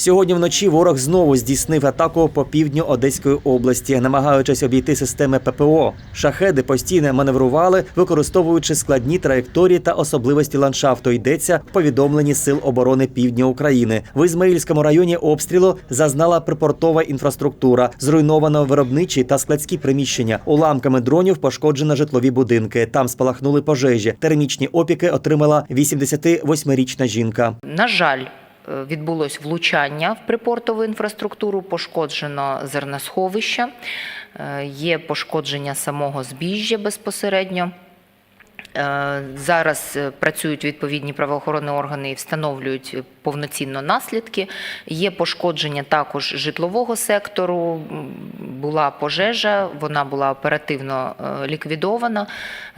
Сьогодні вночі ворог знову здійснив атаку по півдню Одеської області, намагаючись обійти системи ППО. Шахеди постійно маневрували, використовуючи складні траєкторії та особливості ландшафту. Йдеться в повідомленні сил оборони Півдня України. В Ізмаїльському районі обстрілу зазнала припортова інфраструктура, зруйновано виробничі та складські приміщення. Уламками дронів пошкоджено житлові будинки. Там спалахнули пожежі. Термічні опіки отримала 88-річна жінка. На жаль, відбулось влучання в припортову інфраструктуру, пошкоджено зерносховище, е, є пошкодження самого збіжжя безпосередньо. Е, Зараз е, працюють відповідні правоохоронні органи і встановлюють повноцінно наслідки. Є пошкодження також житлового сектору. Була пожежа, вона була оперативно е, ліквідована.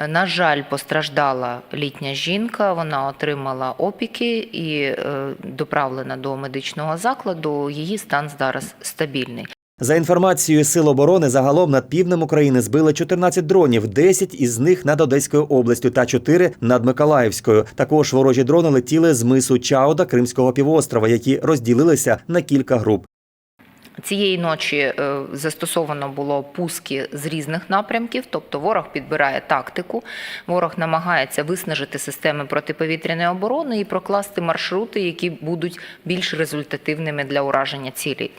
На жаль, постраждала літня жінка. Вона отримала опіки і доправлена до медичного закладу. Її стан зараз стабільний. За інформацією Сил оборони, загалом над півднем України збили 14 дронів, 10 із них над Одеською областю та 4 над Миколаївською. Також ворожі дрони летіли з мису Чауда Кримського півострова, які розділилися на кілька груп. Цієї ночі е, застосовано було пуски з різних напрямків, тобто ворог підбирає тактику, ворог намагається виснажити системи протиповітряної оборони і прокласти маршрути, які будуть більш результативними для ураження цілей.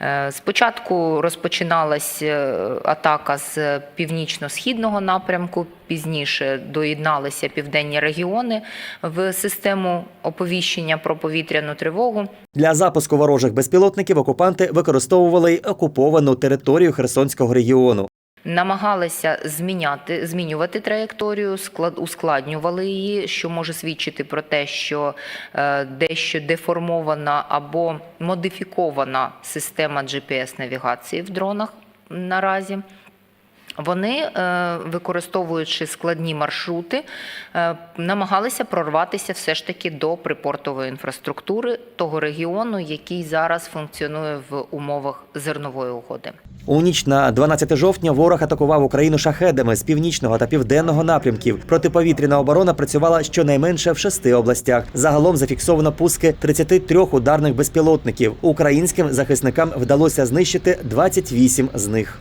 Е, Спочатку розпочиналась е, атака з північно-східного напрямку, пізніше доєдналися південні регіони в систему оповіщення про повітряну тривогу. Для запуску ворожих безпілотників окупанти використовували й окуповану територію Херсонського регіону. Намагалися зміняти, змінювати траєкторію, склад, ускладнювали її, що може свідчити про те, що е, дещо деформована або модифікована система GPS-навігації в дронах наразі. Вони, е, використовуючи складні маршрути, е, намагалися прорватися все ж таки до припортової інфраструктури того регіону, який зараз функціонує в умовах зернової угоди. У ніч на 12 жовтня ворог атакував Україну шахедами з північного та південного напрямків. Протиповітряна оборона працювала щонайменше в шести областях. Загалом зафіксовано пуски 33 ударних безпілотників. Українським захисникам вдалося знищити 28 з них.